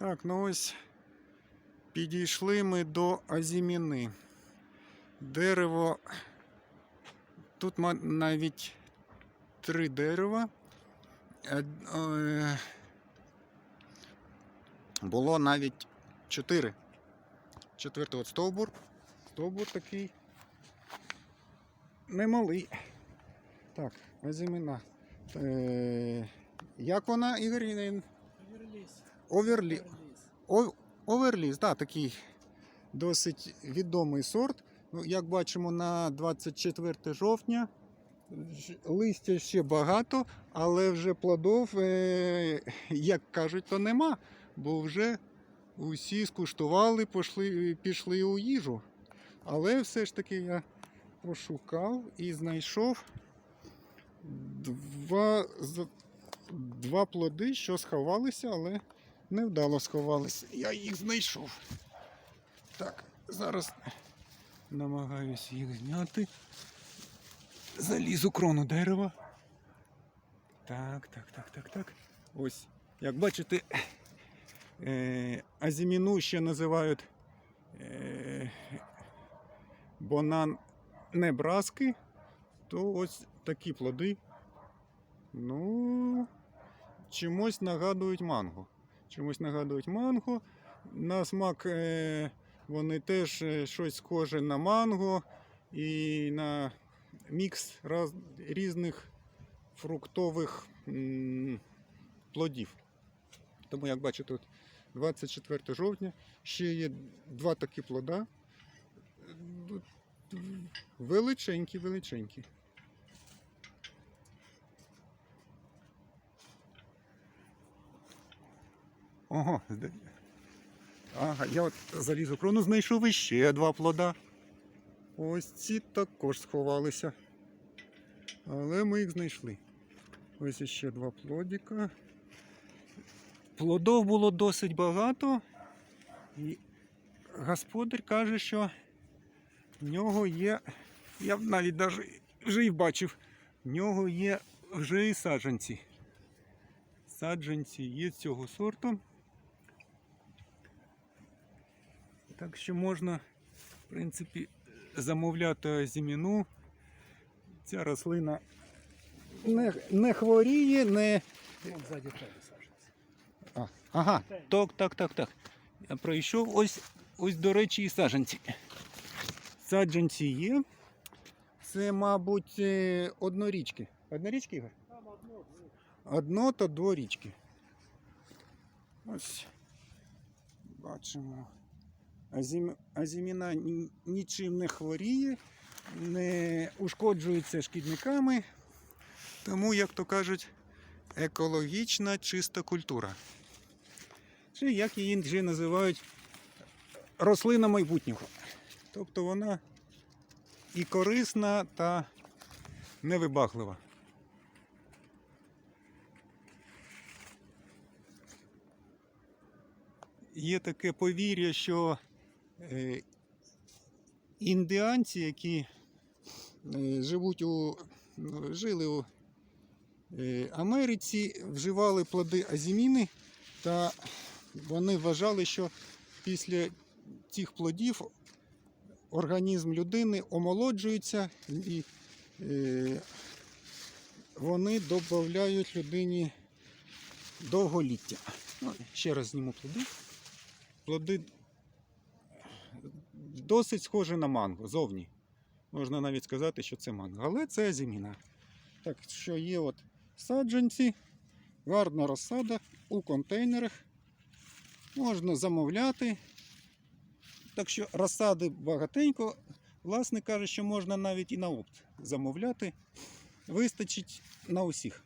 Так, ну ось підійшли ми до азіміни. Дерево. Тут навіть три дерева. Е, е, Було навіть чотири. Четвертий от стовбур. Стовбур такий немалий. Так, азіміна. Е, як вона, Ігор? Оверліс. Оверлі... О- Оверліс, да, такий досить відомий сорт. Ну, як бачимо, на 24 жовтня листя ще багато, але вже плодов, е, як кажуть, то нема, бо вже усі скуштували, пішли, пішли у їжу. Але все ж таки я пошукав і знайшов два, два плоди, що сховалися, але невдало сховалися. Я їх знайшов. Так, зараз намагаюся їх зняти. Заліз у крону дерева. Так, так, так, так, так. Ось. Як бачите, е, азіміну ще називають е, бонан небраски, то ось такі плоди. Ну, чимось нагадують манго. Чимось нагадують манго. На смак е, вони теж е, щось схоже на манго і на мікс раз, різних фруктових плодів. Тому, як бачите, тут 24 жовтня ще є два такі плода. Величенькі, величенькі. Ого, ага, я от заліз у крону, знайшов іще два плода. Ось ці також сховалися. Але ми їх знайшли. Ось іще два плодика. Плодов було досить багато. І господар каже, що в нього є. Я навіть даже вже і бачив, в нього є вже і саджанці. Саджанці є цього сорту. Так що можна, в принципі, замовляти зіміну. Ця рослина не, не хворіє, не. А, ага, так, так, так, так. Я пройшов ось, ось, до речі, і саджанці. Саджанці є. Це, мабуть, е, однорічки. Однорічки, Ігор? Там одно. Одно та дворічки. Ось бачимо. Азім... Азіміна нічим не хворіє, не ушкоджується шкідниками. Тому, як то кажуть, екологічна чиста культура. Чи як її вже називають рослина майбутнього. Тобто вона і корисна та невибаглива. є таке повір'я, що індіанці, які е, живуть у, жили у е, Америці, вживали плоди азіміни, та вони вважали, що після цих плодів організм людини омолоджується і е, вони додають людині довголіття. Ну, ще раз зніму плоди. Плоди досить схожі на манго зовні. Можна навіть сказати, що це манго. Але це азіміна. Так що є от саджанці, гарна розсада у контейнерах. Можна замовляти. Так що розсади багатенько. Власник каже, що можна навіть і на опт замовляти. Вистачить на усіх.